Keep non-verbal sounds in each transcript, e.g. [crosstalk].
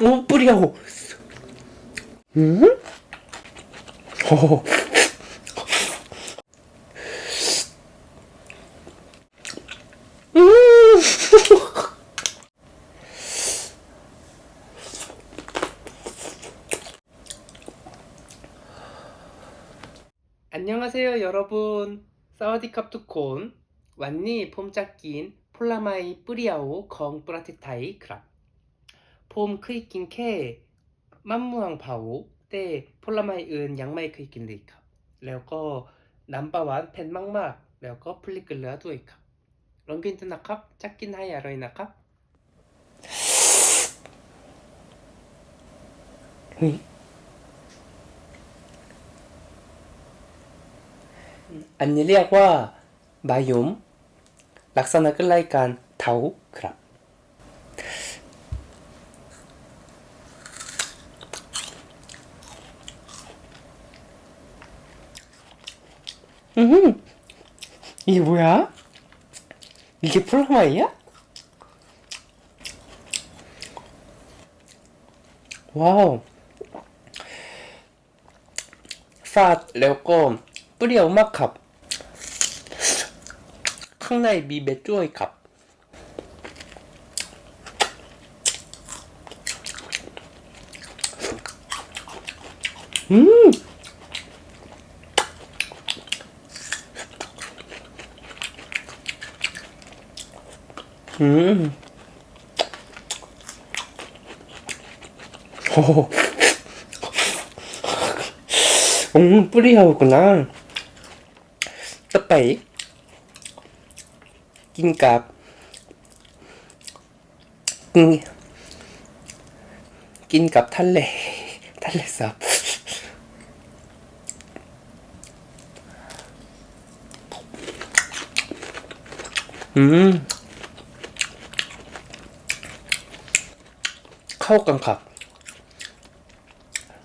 오 뿌리하고 음? 오. 음. 안녕하세요 여러분 사와디캅 투콘 완니 폼짝긴 폴라마이 뿌리아오 건 뿌라티타이 크랍 ผมเคยกินแค่มะม่วงเผา แต่ผลไม้อื่นยังไม่เคยกินเลยครับ แล้วก็น้ำปลาหวานเผ็ดมากๆ แล้วก็พลิกเกลือด้วยครับ ลองกินดูนะครับจะกินให้อร่อยนะครับเฮ้ยอันนี้เรียกว่าบายุมลักษณะก็ไล่การเท้าครับ 음, 이게 뭐야? 이게 플라마이야? 와우. 사, 레오꼬, 뿌리야, 음악 컵. 캉나이 미 메뚜어이 컵. 음. 오. 음, 뿌리하구나. 떡바이. 낀값. 응. 낀값 탈래. 탈래서. 음. 카오깡캅.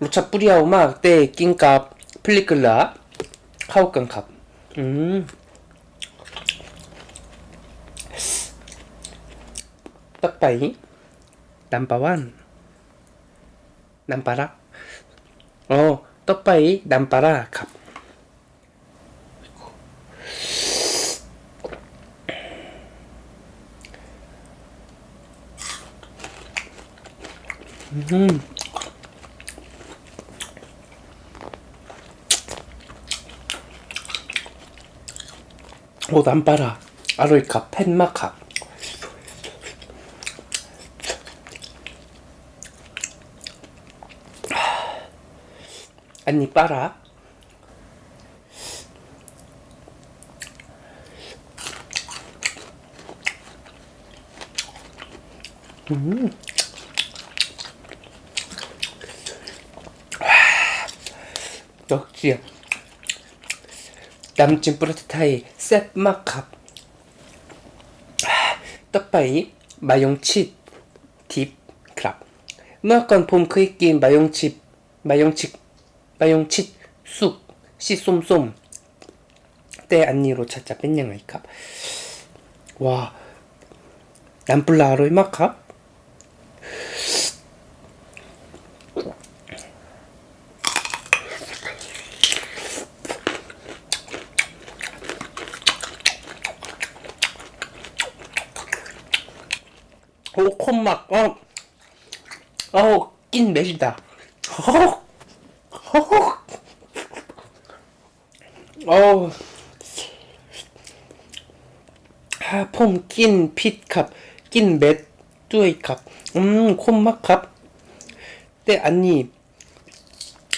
루차 뿌리아오마 때 낀갑 플리클라 카오깡캅 음. 떡바이 남바완 남바라. 어 떡바이 남바라 캅 음. 오 남바라. 아로이카 펜마카. 아니 빠라. 음. 역시 남진 프라타이 셋마캅. 떡바이 마용칩 딥 크랍 너건 봄 크이끼 마용칩 마용칩 마용칩 쑥 시쏨쏨. 때 안니로 찾자 뺀냥아이캅. 와 남플라로이마캅. 막, 어, 어, 낀 매시다. 허헉, 허헉, 어, 아, 폼, 낀, 핏캅, 낀 맷, 뚜이캅, 음, 콧막캅, 때, 아니,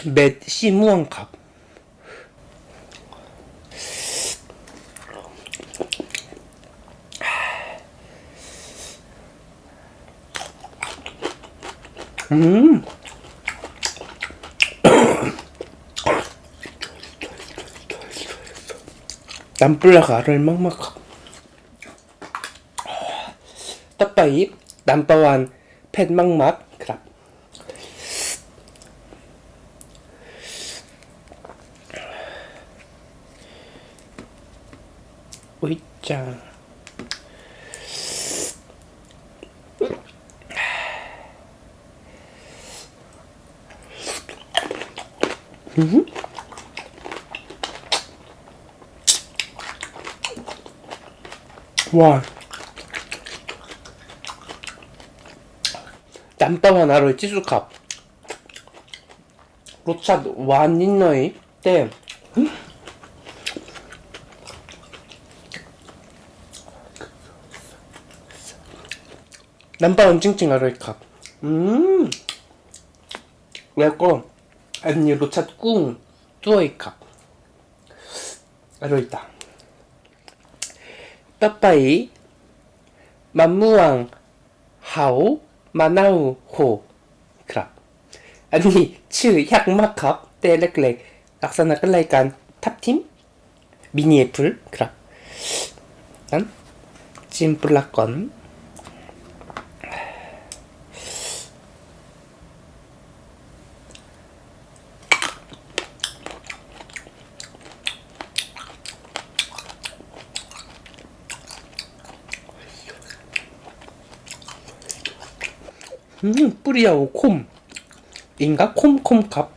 맷, 시무왕캅. 음. [coughs] 남불라가 알을 막막 떡바이 남바완 팻 막막 그랍 오이짱 음? 와. 남바와 나로의 찌수캅. 로차 완인너이 때. 음? 남바원 찡찡 나로의 캅. 음. 왜고 Anni Luchatkun, Troika. Allora, Papai, Mamuan, Hao, Manau, Ho, Crap. อันนี้ชื่อยากมากครับ แต่เล็กๆลักษณะก็รายการทับทิมบินเอพลครับนั้นจิมปลักก่อน 음, 뿌리하고 콤. 인가? 콤콤 갑.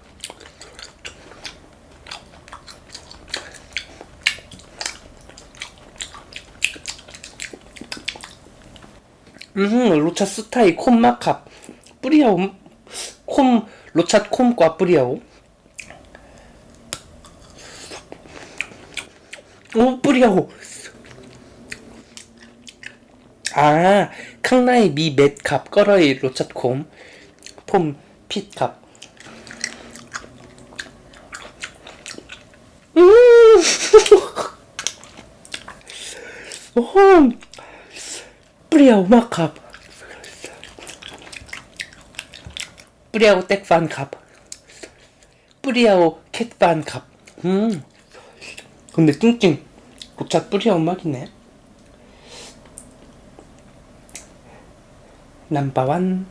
음, 로차 스타이 콤마캅. 뿌리하고 콤, 로차 콤과 뿌리하고. 오, 뿌리하고. 아, 캉나이 미 맷캅 꺼러이 로찻콤 폼 핏캅. 음! [laughs] 오, 뿌리하고 마캅. 뿌리하고 땡반캅. 뿌리하고 캣반캅. 음! 근데 찡찡 로차 뿌리하고 막이네 넘버원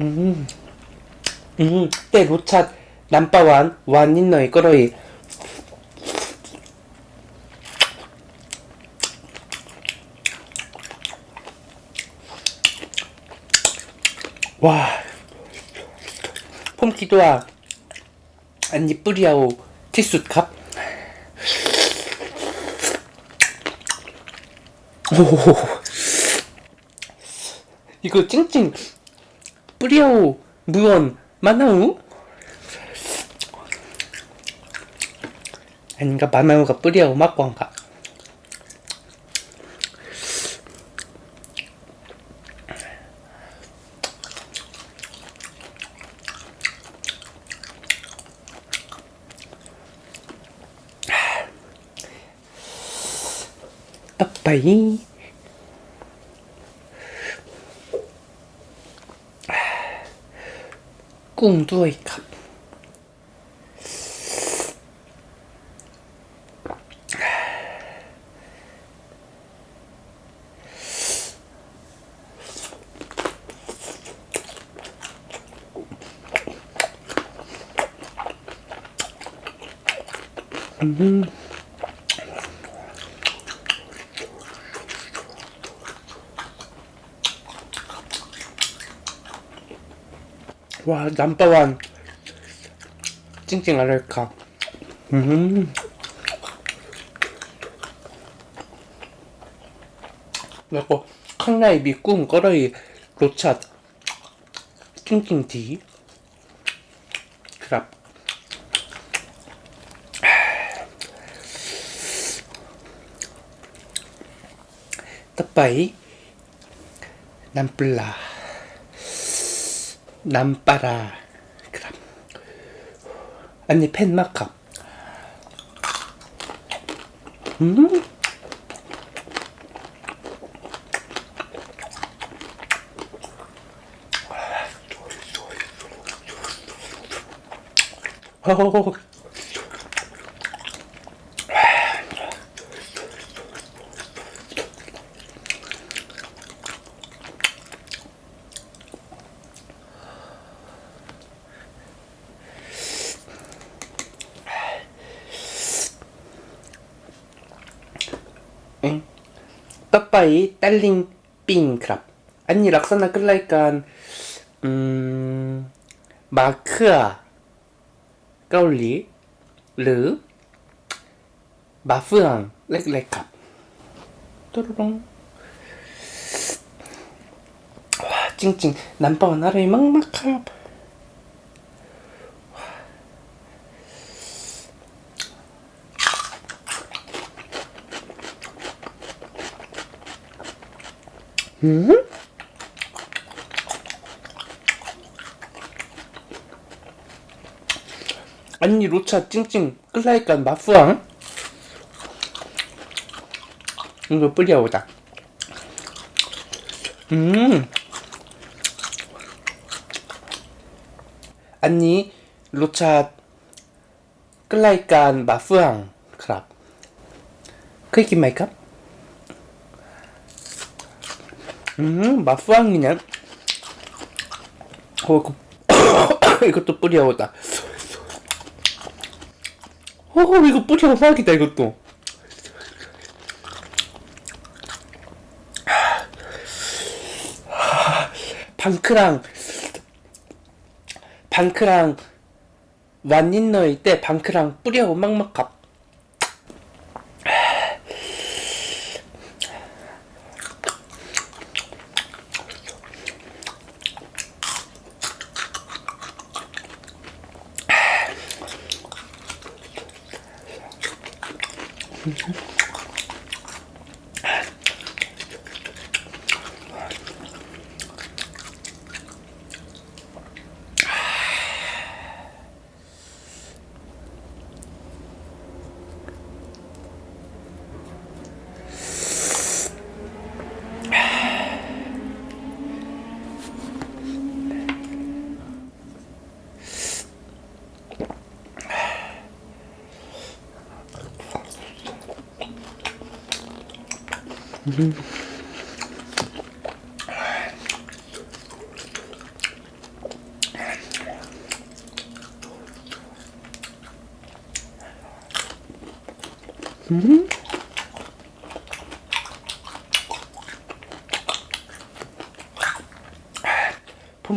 음, 음, 때 로차 넘버원 너의 거로이. 와. 폼키도아 아니 뿌리하고 티숫캅 오 [laughs] 이거 찡찡. 뿌리하고 무언 마나우? 아닌가 마나우가 뿌리하고 막광가 빠빠이 꿍 누워있까 음. 와 넘버원 찡찡 아랄까 음. 그리고 康나이비 꿈 꺼러이 로차 찡찡 디. 그랍. 떡바이. 남플라 남빠라. 그럼 언니 펜마카. 음? 어, 엥? 떡바이 딸링 삥크랍. 아니 락사나 끌라이깐 음 마크아 까울리 르 마프앙 렉렉캅. 또르롱 와 찡찡. 난빠와 나라의 막막캅 음? 아니 로차 찡찡 끌라니까 맛부앙 이거 뿌려오다 음 아니 로차 끌라니까 크랍 그게 말까? 음, 맛부앙이네. 어, [coughs] 이거, 이것도 뿌려오다. 어, 이거 뿌려오기다, 이것도. 방크랑, 방크랑, 완닌너일 때 방크랑 뿌려오 막막 합. ผม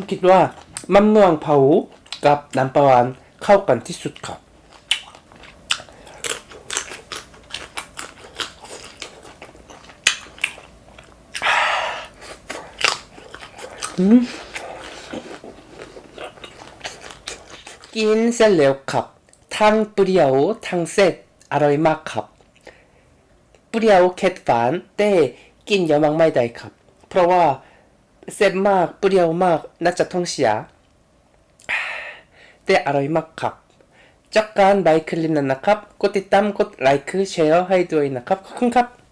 คิดว่ามันมืองเผากับน้ำปลาหวานเข้ากันที่สุดครับ กินเสร็จแล้วครับทั้งเปรี้ยวทั้งเผ็ดอร่อยมากครับ เปรี้ยวเค็ดฝานแต่กินเยอะมากไม่ได้ครับ เพราะว่าเผ็ดมากเปรี้ยวมากน่าจะท้องเสียแต่อร่อยมากครับจากการไลค์คลิปนั้นนะครับ กดติดตามกดไลค์แชร์ให้ด้วยนะครับ ขอบคุณครับ